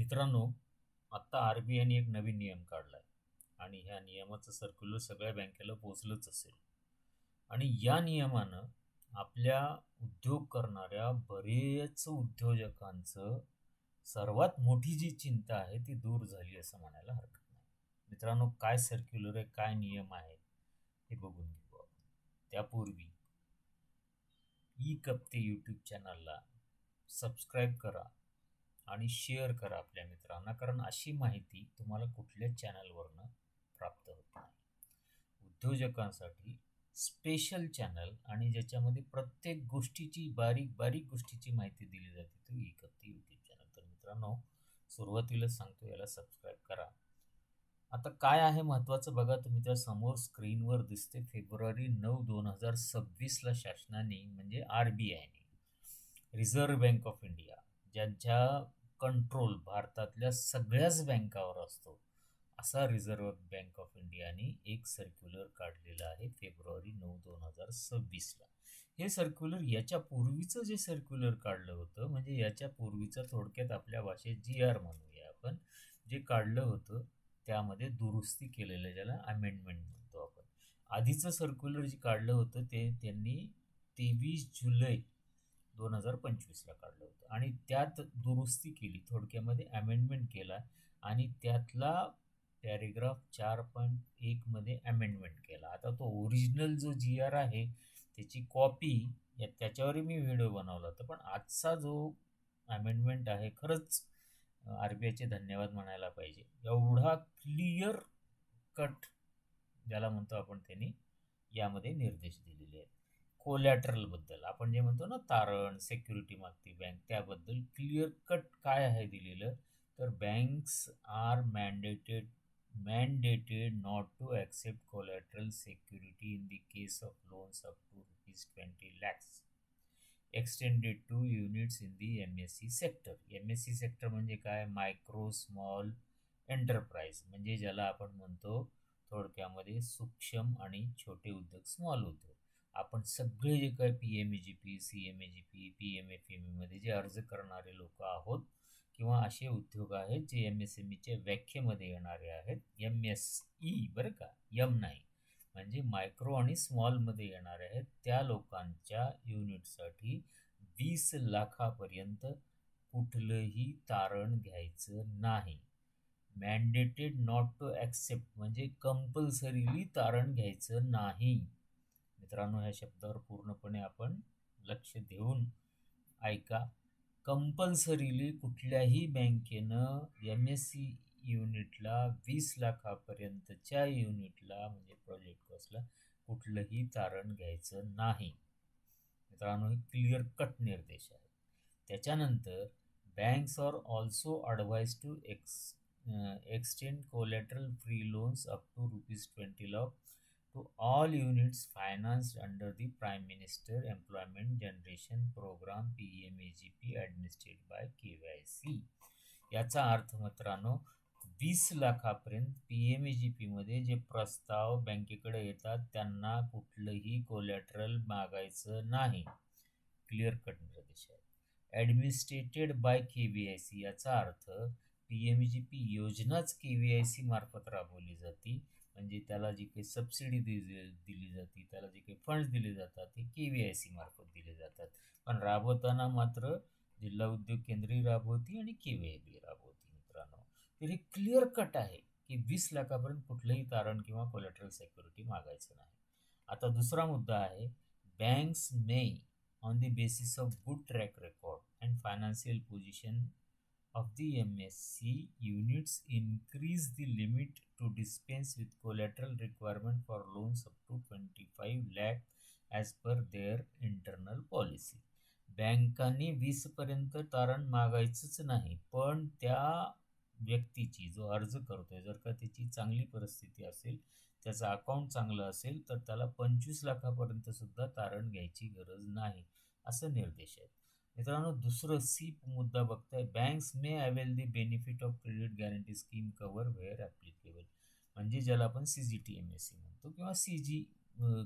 मित्रांनो आत्ता R B आयने एक नवीन नियम काढला आहे आणि ह्या नियमाचं सर्क्युलर सगळ्या बँकेला पोचलंच असेल. आणि या नियमानं आपल्या उद्योग करणाऱ्या बरेच उद्योजकांचं सर्वात मोठी जी चिंता आहे ती दूर झाली असं म्हणायला हरकत नाही. मित्रांनो काय सर्क्युलर आहे काय नियम आहे हे बघून घेऊ आपण त्यापूर्वी ई कप्ते यूट्यूब चॅनलला सबस्क्राईब करा. आणि शेअर करा आपल्या मित्रांना कारण अशी माहिती तुम्हाला कुठल्याच चॅनलवरनं प्राप्त होत नाही. उद्योजकांसाठी स्पेशल चॅनल आणि ज्याच्यामध्ये प्रत्येक गोष्टीची बारीक बारीक गोष्टीची माहिती दिली जाते तो एकत्र यूट्यूब चॅनल तर मित्रांनो सुरुवातीलाच सांगतो याला सबस्क्राईब करा. आता काय आहे महत्त्वाचं बघा तुम्ही त्या समोर स्क्रीनवर दिसते फेब्रुवारी नऊ दोन हजार सव्वीसला शासनाने म्हणजे आर बी आयने रिझर्व्ह बँक ऑफ इंडिया ज्यांच्या कंट्रोल भारतातल्या सगळ्याच बँकावर असतो. असा रिझर्व्ह बँक ऑफ इंडियाने एक सर्क्युलर काढलेलं आहे फेब्रुवारी नऊ दोन हजार सव्वीसला. हे सर्क्युलर याच्या पूर्वीचं जे सर्क्युलर काढलं होतं म्हणजे याच्या पूर्वीचं थोडक्यात आपल्या भाषेत जी आर म्हणूया आपण जे काढलं होतं त्यामध्ये दुरुस्ती केलेलं ज्याला अमेंडमेंट म्हणतो आपण. आधीचं सर्क्युलर जे काढलं होतं ते त्यांनी तेवीस जुलै दोन हजार पंचवीसला काढलं होतं. आणि त्यात दुरुस्ती केली थोडक्यामध्ये अमेंडमेंट केला आणि त्यातला पॅरेग्राफ चार पॉईंट एकमध्ये अमेंडमेंट केला. आता तो ओरिजिनल जो जी आर आहे त्याची कॉपी या त्याच्यावरही मी व्हिडिओ बनवला होता. पण आजचा जो अमेंडमेंट आहे खरंच आर बी आयचे धन्यवाद म्हणायला पाहिजे. एवढा क्लिअर कट ज्याला म्हणतो आपण त्यांनी यामध्ये निर्देश दिलेले आहेत. कोलॅटरलबद्दल आपण जे म्हणतो ना तारण सेक्युरिटी मागती बँक त्याबद्दल क्लिअर कट काय आहे दिलेलं? तर banks are mandated mandated not to accept collateral security in the case of loans up to rupees twenty lakhs extended to units in the M S C sector M S C sector म्हणजे काय? Micro small enterprise म्हणजे ज्याला आपण म्हणतो थोडक्यामध्ये सूक्ष्म आणि छोटे उद्योग स्मॉल उद्योग. आपण सगळे जे काय P M A G P C M A G P P M F M एमध्ये जे अर्ज करणारे लोक आहोत किंवा असे उद्योग आहेत जे एम एस एम ईच्या व्याख्येमध्ये येणारे आहेत एम एस ई बरं का यम नाही. म्हणजे मायक्रो आणि स्मॉलमध्ये येणारे आहेत त्या लोकांच्या युनिटसाठी वीस लाखापर्यंत कुठलंही तारण घ्यायचं नाही. मॅन्डेटेड नॉट टू ॲक्सेप्ट म्हणजे कंपल्सरीली तारण घ्यायचं नाही. मित्रांनो ह्या शब्दावर पूर्णपणे आपण लक्ष देऊन ऐका. कंपल्सरीली कुठल्याही बँकेनं एम एस सी युनिटला वीस लाखापर्यंतच्या युनिटला म्हणजे प्रोजेक्ट कॉस्टला कुठलंही तारण घ्यायचं नाही. मित्रांनो हे क्लिअर कट निर्देश आहे त्याच्यानंतर banks are also advise to ex extend collateral free loans up to rupees twenty lakh to all units financed under the Prime minister employment generation programme P M A G P administrate by K Y C याचा अर्थ मित्रांनो वीस लाखापर्यंत P M A जी पीमध्ये जे प्रस्ताव बँकेकडे येतात त्यांना कुठलंही कोलॅटरल मागायचं नाही. क्लिअर कट निर्देश आहे administrated by K V I C याचा अर्थ P M A G P योजनाच K V I C मार्फत राबवली जाते. म्हणजे त्याला जी काही सबसिडी दिली दिली जाते त्याला जे काही फंड्स दिले जातात ते के व्ही आय सी मार्फत दिले जातात. पण राबवताना मात्र जिल्हा उद्योग केंद्रही राबवती आणि के व्ही आय बी राबवती मित्रांनो. तर हे क्लिअर कट आहे की वीस लाखापर्यंत कुठलंही तारण किंवा कोलॅटरल सेक्युरिटी मागायचं नाही. आता दुसरा मुद्दा आहे banks may on the basis of good track record and financial position of the MSC units increase the limit to dispense with collateral requirement for loans up to 25 lakh as per their internal policy. बँकांनी वीसपर्यंत तारण मागायचंच नाही पण त्या व्यक्तीची जो अर्ज करतोय जर का त्याची चांगली परिस्थिती असेल त्याचं अकाउंट चांगलं असेल तर त्याला पंचवीस लाखापर्यंत सुद्धा तारण घ्यायची गरज नाही असं निर्देश आहेत मित्रांनो दुसरं सीप मुद्दा बघताय. Banks may avail the benefit of credit guarantee scheme cover where applicable. म्हणजे ज्याला आपण C G T M S C म्हणतो किंवा C G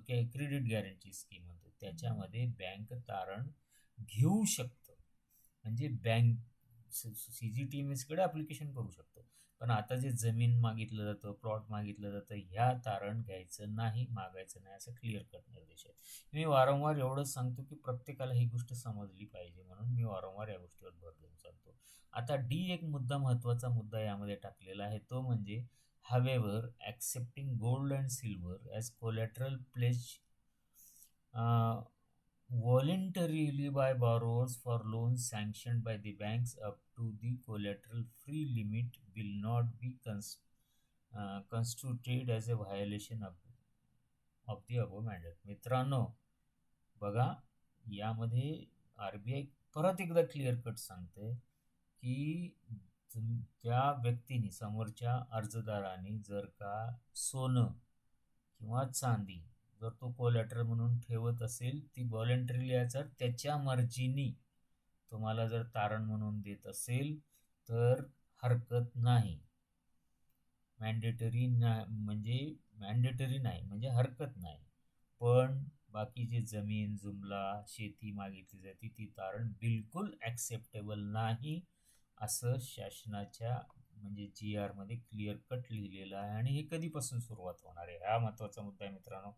credit guarantee scheme म्हणतो. त्याच्यामध्ये बँक तारण घेऊ शकतं. म्हणजे bank C G T M एसकडे application करू शकतो. पण आता जे जमीन मागितलं जातं प्लॉट मागितलं जातं ह्या तारण घ्यायचं नाही मागायचं नाही असं क्लिअर कट निर्देश आहे मी वारंवार एवढंच सांगतो की प्रत्येकाला ही गोष्ट समजली पाहिजे म्हणून मी वारंवार या गोष्टीवर भर देऊन सांगतो. आता डी एक मुद्दा महत्त्वाचा मुद्दा यामध्ये टाकलेला आहे तो म्हणजे however accepting gold and silver as collateral pledge voluntarily by borrowers for loans sanctioned by the banks up to the collateral free limit will not be cons- uh, constituted as a violation of of the above mandate. मित्रांनो बघा यामध्ये R B I परत एकदा clear cut सांगते की त्या व्यक्तीने समोरच्या अर्जदाराने जर का सोनं किंवा चांदी जर तो कोलॅटर म्हणून ठेवत असेल ती व्हॉलेंटरीली याचा त्याच्या मर्जीनी तुम्हाला जर तारण म्हणून देत असेल तर हरकत नाही. मॅन्डेटरी ना म्हणजे मॅन्डेटरी नाही म्हणजे हरकत नाही. पण बाकीची जमीन जुमला शेती मागितली जाते ती तारण बिलकुल ॲक्सेप्टेबल नाही असं शासनाच्या म्हणजे जी आरमध्ये क्लिअर कट लिहिलेलं आहे आणि हे कधीपासून सुरुवात होणार आहे? हा महत्त्वाचा मुद्दा आहे मित्रांनो.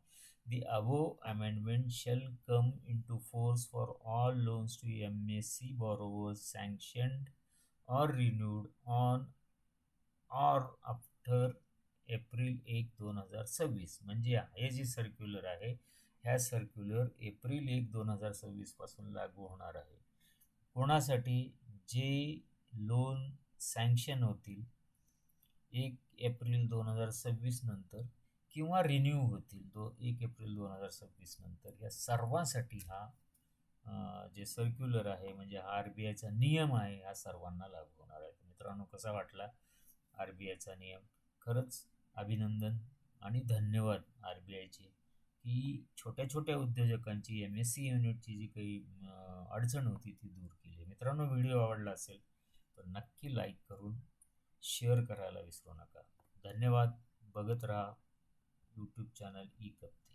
The above amendment shall come into force for all loans to M S C बॉरोवर्स sanctioned or renewed on or after April एक दोन हजार सव्वीस. म्हणजे हे जे सर्क्युलर आहे ह्या सर्क्युलर एप्रिल एक दोन हजार सव्वीसपासून लागू होणार आहे. कोणासाठी? जे लोन सँक्शन होतील एक एप्रिल दोन हजार सव्वीस नंतर किंवा रिन्यू होतील दो एक एप्रिल दोन हजार सव्वीस नंतर. या सर्वांसाठी हा जे सर्क्युलर आहे म्हणजे हा आर बी आयचा नियम आहे हा सर्वांना लागू होणार आहे. मित्रांनो कसा वाटला आर बी आयचा नियम? खरंच अभिनंदन आणि धन्यवाद आर बी आयचे की छोट्या छोट्या उद्योजकांची एम एस सी युनिटची जी काही अडचण होती ती दूर केली. मित्रांनो व्हिडिओ आवडला असेल तर नक्की लाईक करून शेअर करायला विसरू नका. धन्यवाद. बघत राहा. YouTube channel E कप्ती